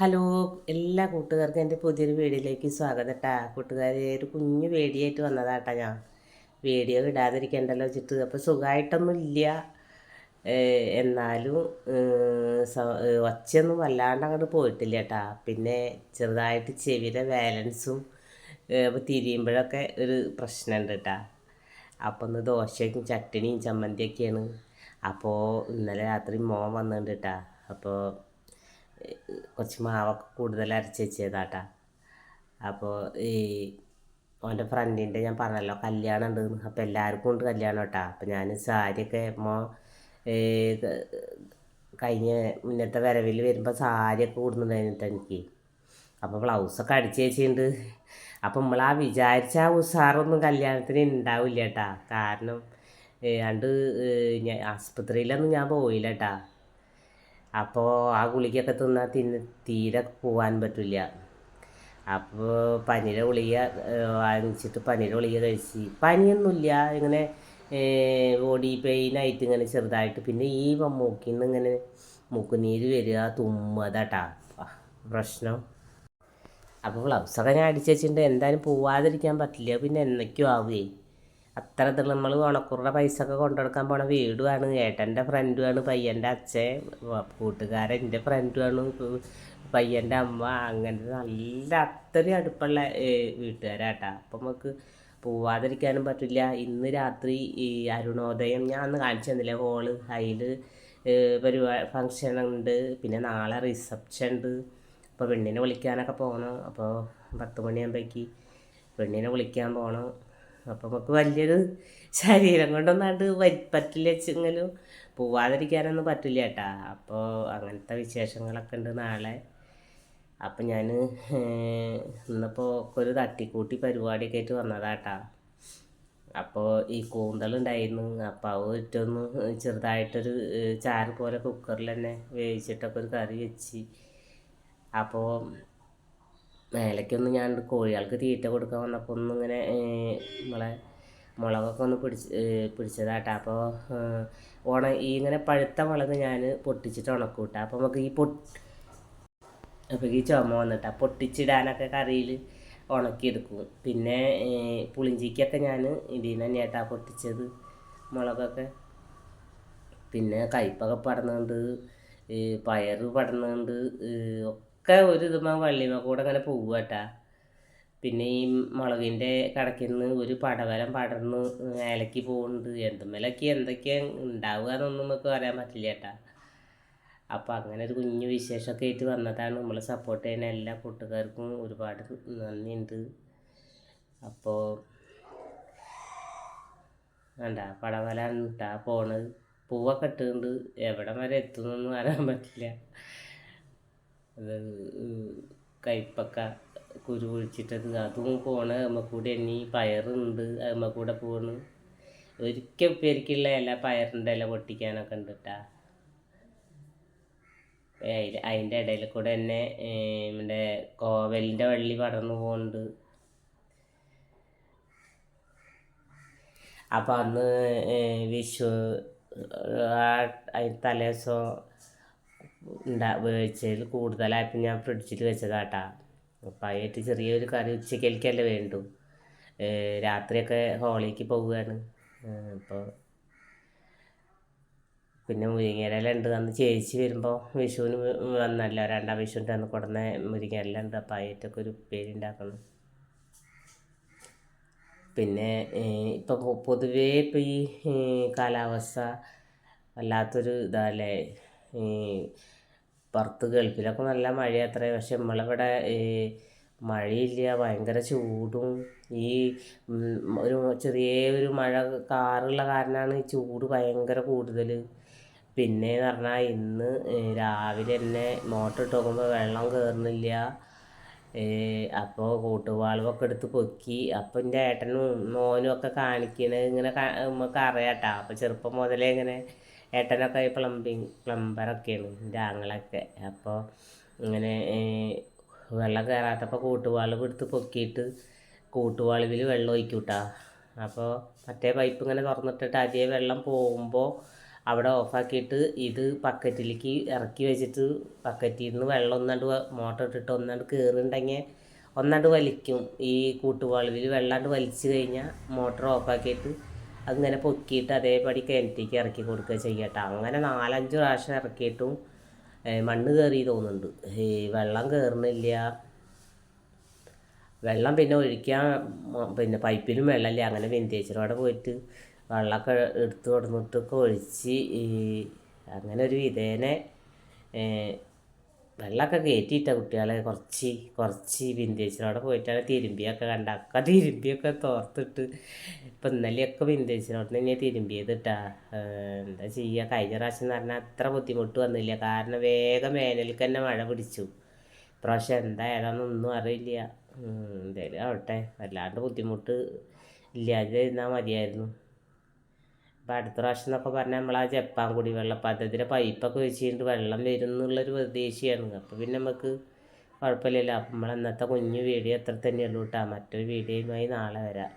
Hello എല്ലാ കൂട്ടുകാർക്കും എന്റെ പുതിയൊരു വീഡിയോയിലേക്ക് സ്വാഗതം കേട്ടാ കൂട്ടുകാരെ ഒരു കുഞ്ഞു വേടിയായിട്ട് വന്നതാട്ടാ ഞാൻ. വീഡിയോ ഇടാതിരിക്കണ്ടല്ലോ വെച്ചിട്ട്. അപ്പോൾ സുഖമായിട്ടൊന്നും ഇല്ല. എന്നാലും ഒച്ചയൊന്നും വല്ലാണ്ട് അങ്ങോട്ട് പോയിട്ടില്ല കേട്ടാ പിന്നെ ചെറുതായിട്ട് ചെവിയുടെ ബാലൻസും അപ്പോൾ തിരിയുമ്പോഴൊക്കെ ഒരു പ്രശ്നമുണ്ട് കേട്ടാ അപ്പം ഒന്ന് ദോശയും ചട്ടിനിയും ചമ്മന്തിയൊക്കെയാണ്. അപ്പോൾ ഇന്നലെ രാത്രി മോൻ വന്നിട്ടുണ്ട് കേട്ടാ അപ്പോൾ കുറച്ച് മാവൊക്കെ കൂടുതൽ അരച്ച് വെച്ചതാട്ടാ. അപ്പോൾ ഈ ഓന്റെ ഫ്രണ്ടിന്റെ ഞാൻ പറഞ്ഞല്ലോ കല്യാണം ഉണ്ട് അപ്പോൾ എല്ലാവർക്കും ഉണ്ട് കല്യാണം കേട്ടാ അപ്പോൾ ഞാൻ സാരിയൊക്കെ മോ കഴിഞ്ഞ മുന്നത്തെ വരവിൽ വരുമ്പോൾ സാരിയൊക്കെ കൂടുന്നുണ്ടായിരുന്നു എനിക്ക്. അപ്പോൾ ബ്ലൗസൊക്കെ അടിച്ച് വെച്ചിട്ടുണ്ട്. അപ്പം നമ്മൾ ആ വിചാരിച്ച ആ ഉസാറൊന്നും കല്യാണത്തിന് ഉണ്ടാവില്ല കേട്ടാ കാരണം ഏതാണ്ട് ആസ്പത്രിയിലൊന്നും ഞാൻ പോയില്ല കേട്ടാ അപ്പോൾ ആ ഗുളികയൊക്കെ തിന്നാൽ തിന്ന് തീരെ പോകാൻ പറ്റില്ല. അപ്പോൾ പനിയുടെ ഗുളിക വാങ്ങിച്ചിട്ട് പനിയുടെ ഗുളിക കഴിച്ച്. പനിയൊന്നുമില്ല. ഇങ്ങനെ ബോഡി പെയിനായിട്ട് ഇങ്ങനെ ചെറുതായിട്ട്. പിന്നെ ഈ മൂക്കിൽ നിന്ന് ഇങ്ങനെ മൂക്കുനീര് വരിക തുമ്മതാട്ടാ പ്രശ്നം. അപ്പോൾ ബ്ലൗസൊക്കെ ഞാൻ അടിച്ചു വെച്ചിട്ടുണ്ട്. എന്തായാലും പോവാതിരിക്കാൻ പറ്റില്ല. പിന്നെ എന്നൊക്കെയോ ആവുകയെ അത്ര ഇത് നമ്മൾ ഓണക്കുറുടെ പൈസ ഒക്കെ കൊണ്ടുകൊടുക്കാൻ പോണ വീടുമാണ് ഏട്ടന്റെ ഫ്രണ്ടുമാണ് പയ്യന്റെ അച്ഛൻ കൂട്ടുകാരൻ എന്റെ ഫ്രണ്ടുമാണ് പയ്യന്റെ അമ്മ അങ്ങനെ നല്ല അത്രയും അടുപ്പുള്ള വീട്ടുകാരാട്ടാ. അപ്പം നമുക്ക് പോവാതിരിക്കാനും പറ്റില്ല. ഇന്ന് രാത്രി ഈ അരുണോദയം ഞാൻ അന്ന് കാണിച്ചു തന്നില്ലേ ഹോൾ. അതിൽ പരിപാടി ഫങ്ഷൻ ഉണ്ട്. പിന്നെ നാളെ റിസപ്ഷൻ ഉണ്ട്. അപ്പോൾ പെണ്ണിനെ വിളിക്കാനൊക്കെ പോകണം അപ്പോൾ പത്ത് മണിയാകുമ്പോഴേക്ക് പെണ്ണിനെ വിളിക്കാൻ പോകണം അപ്പോൾ നമുക്ക് വലിയൊരു ശരീരം കൊണ്ടൊന്നും അത് പറ്റില്ല വെച്ചെങ്കിലും പോവാതിരിക്കാനൊന്നും പറ്റില്ല കേട്ടാ. അപ്പോൾ അങ്ങനത്തെ വിശേഷങ്ങളൊക്കെ ഉണ്ട് നാളെ. അപ്പം ഞാൻ ഇന്നിപ്പോൾ ഒരു തട്ടിക്കൂട്ടി പരിപാടിയൊക്കെ ആയിട്ട് വന്നതാട്ടാ അപ്പോൾ ഈ കൂന്തലുണ്ടായിരുന്നു അപ്പോൾ അത് ഇട്ടൊന്ന് ചെറുതായിട്ടൊരു ചാറ് പോലെ കുക്കറിൽ തന്നെ വേവിച്ചിട്ടൊക്കെ ഒരു കറി വെച്ച്. അപ്പോൾ മേലേക്കൊന്ന് ഞാൻ കോഴികൾക്ക് തീറ്റ കൊടുക്കാൻ വന്നപ്പോൾ ഒന്നും ഇങ്ങനെ നമ്മളെ മുളകൊക്കെ ഒന്ന് പിടിച്ച് പിടിച്ചതാട്ടാ. അപ്പോൾ ഉണ ഈ ഇങ്ങനെ പഴുത്ത മുളക് ഞാൻ പൊട്ടിച്ചിട്ട് ഉണക്കൂട്ടാ അപ്പോൾ നമുക്ക് ഈ പൊട്ട് അപ്പോൾ ഈ ചുമ വന്നിട്ടാ. പൊട്ടിച്ചിടാനൊക്കെ കറിയിൽ ഉണക്കിയെടുക്കും. പിന്നെ പുളിഞ്ചിക്കൊക്കെ ഞാൻ ഇതിൽ നിന്ന് തന്നെയാട്ടാ പൊട്ടിച്ചത് മുളകൊക്കെ. പിന്നെ കയ്പൊക്കെ പടന്നുണ്ട് പയറ് പടന്നുണ്ട് ഒക്കെ ഒരു ഇതുമ്മ വള്ളിമ കൂടെ അങ്ങനെ പോവുകട്ടാ. പിന്നെ ഈ മുളകിന്റെ കടക്കിന്ന് ഒരു പടവലം പടർന്ന് ഏലക്ക് പോകുന്നുണ്ട് എന്തുമ്മലൊക്കെ എന്തൊക്കെയാ ഉണ്ടാവുക എന്നൊന്നും നമുക്ക് പറയാൻ പറ്റില്ല ചേട്ടാ അപ്പോൾ അങ്ങനെ ഒരു കുഞ്ഞു വിശേഷമൊക്കെ ആയിട്ട് വന്നതാണ്. നമ്മൾ സപ്പോർട്ട് ചെയ്യുന്ന എല്ലാ കൂട്ടുകാർക്കും ഒരുപാട് നന്ദിയുണ്ട്. അപ്പോൾ വേണ്ട പടവലാണ് ഇട്ടാ പോണത്. പൂവൊക്കെ ഇട്ടുണ്ട് എവിടെ വരെ എത്തുന്നൊന്നും അറിയാൻ പറ്റില്ല. അത് കയ്പ്പക്ക കുരു ഒഴിച്ചിട്ടത് അതും പോണ്. നമ്മ കൂടെ എണ്ണി പയറുണ്ട് അമ്മക്കൂടെ കൂടെ പോണ്. ഒരിക്കൽ പേരിക്കുള്ള ഇല പയറിന്റെ ഇല പൊട്ടിക്കാനൊക്കെ ഉണ്ട് കേട്ടാ അതിന്റെ ഇടയിൽ കൂടെ തന്നെ നമ്മുടെ കോവലിന്റെ വള്ളി പടർന്നു പോകുന്നുണ്ട് അപ്പം അന്ന് വിഷു ആ ഉണ്ടാ വേവിച്ചതിൽ കൂടുതലായപ്പോൾ ഞാൻ ഫ്രിഡ്ജിൽ വെച്ചതാട്ടാ. അപ്പം അതിനായിട്ട് ചെറിയൊരു കറി ഉച്ചക്കലേക്കല്ലേ വേണ്ടു. രാത്രിയൊക്കെ ഹോളിലേക്ക് പോവുകയാണ് അപ്പോൾ പിന്നെ മുരിങ്ങയില ഉണ്ട് അന്ന് ചേച്ചി വരുമ്പോൾ വിഷുവിന് വന്നല്ലോ. രണ്ടാം വിഷുവിന്റെ അന്ന് കൊടുന്ന മുരിങ്ങയില അപ്പോൾ അതിനൊക്കെ ഒരു ഉപ്പേരി ഉണ്ടാക്കണം പിന്നെ ഇപ്പം പൊതുവേ ഇപ്പം ഈ കാലാവസ്ഥ വല്ലാത്തൊരു ഇതല്ലേ? ഈ പുറത്ത് ഗൾഫിലൊക്കെ നല്ല മഴയത്രേ. പക്ഷെ നമ്മളിവിടെ ഈ മഴയില്ല. ഭയങ്കര ചൂടും. ഈ ഒരു ചെറിയ ഒരു മഴ കാറുള്ള കാരണമാണ് ഈ ചൂട് ഭയങ്കര കൂടുതൽ പിന്നെ എന്ന് പറഞ്ഞാൽ ഇന്ന് രാവിലെ തന്നെ മോട്ടർ ഇട്ട് നോക്കുമ്പോൾ വെള്ളം കയറുന്നില്ല അപ്പോൾ കൂട്ടുവാളുവൊക്കെ എടുത്ത് പൊക്കി. അപ്പം എന്റെ ഏട്ടനും മോനും ഒക്കെ കാണിക്കണത് ഇങ്ങനെ നമുക്ക് നമുക്ക് അറിയാട്ടാ അപ്പോൾ ചെറുപ്പം മുതലേ ഇങ്ങനെ ഏട്ടനൊക്കെ ഈ പ്ലംബിങ് പ്ലംബറൊക്കെയാണ് എന്റെ ആങ്ങളൊക്കെ. അപ്പോൾ ഇങ്ങനെ വെള്ളം കയറാത്തപ്പോൾ കൂട്ടുവാളുവ് എടുത്ത് പൊക്കിയിട്ട് കൂട്ടുവാളിവിൽ വെള്ളം ഒഴിക്കൂട്ടാ. അപ്പോൾ മറ്റേ പൈപ്പ് ഇങ്ങനെ തുറന്നിട്ടിട്ട് അതേ വെള്ളം പോകുമ്പോൾ അവിടെ ഓഫാക്കിയിട്ട് ഇത് പക്കറ്റിലേക്ക് ഇറക്കി വെച്ചിട്ട് പക്കറ്റിൽ നിന്ന് വെള്ളം ഒന്നാണ്ട് മോട്ടർ ഇട്ടിട്ട് ഒന്നാണ്ട് കയറുന്നുണ്ടെങ്കിൽ ഒന്നാണ്ട് വലിക്കും. ഈ കൂട്ടുവാളിവിൽ വെള്ളാണ്ട് വലിച്ചു കഴിഞ്ഞാൽ മോട്ടർ ഓഫാക്കിയിട്ട് അതിങ്ങനെ പൊക്കിയിട്ട് അതേപടി കിണറ്റിലേക്ക് ഇറക്കി കൊടുക്കുക ചെയ്യട്ടെ. അങ്ങനെ നാലഞ്ച് പ്രാവശ്യം ഇറക്കിയിട്ടും മണ്ണ് കയറി തോന്നുന്നുണ്ട്. ഈ വെള്ളം കയറുന്നില്ല വെള്ളം പിന്നെ ഒഴിക്കാൻ പിന്നെ പൈപ്പിലും വെള്ളമില്ല. അങ്ങനെ വിന്തേച്ചിലൂടെ പോയിട്ട് വെള്ളമൊക്കെ എടുത്ത് കൊടുത്തിട്ടൊക്കെ ഒഴിച്ച് അങ്ങനെ ഒരു വിധേനെ വെള്ളമൊക്കെ കയറ്റിയിട്ട കുട്ടികളെ. കുറച്ച് കുറച്ച് വിന്തേച്ചിനോടെ പോയിട്ടാണ് തിരുമ്പിയൊക്കെ കണ്ട. അക്ക തിരുമ്പിയൊക്കെ തോർത്തിട്ട് ഇപ്പം ഇന്നലെയൊക്കെ വിന്തേച്ചിനോട് തന്നെ തിരുമ്പിയത് എന്താ ചെയ്യുക കഴിഞ്ഞ പ്രാവശ്യം എന്ന് പറഞ്ഞാൽ അത്ര ബുദ്ധിമുട്ട് വന്നില്ല. കാരണം വേഗം വേനലിൽ തന്നെ മഴ പിടിച്ചു. ഇപ്രാവശ്യം എന്താ ഏതാണെന്നൊന്നും അറിയില്ല. എന്തായാലും ആവട്ടെ. വല്ലാണ്ട് ബുദ്ധിമുട്ട് ഇല്ലാതെ ഇരുന്നാൽ മതിയായിരുന്നു. അപ്പം അടുത്ത പ്രാവശ്യം എന്നൊക്കെ പറഞ്ഞാൽ നമ്മൾ ആ ജപ്പാൻ കുടിവെള്ള പദ്ധതിയുടെ പൈപ്പൊക്കെ വെച്ചിട്ട് വെള്ളം വരും എന്നുള്ളൊരു പ്രതീക്ഷയാണ്. അപ്പോൾ പിന്നെ നമുക്ക് കുഴപ്പമില്ലല്ലോ. അപ്പം നമ്മൾ അന്നത്തെ കുഞ്ഞു വീഡിയോ എത്ര തന്നെയുള്ളൂ കേട്ടോ മറ്റൊരു വീഡിയോയുമായി നാളെ വരാം.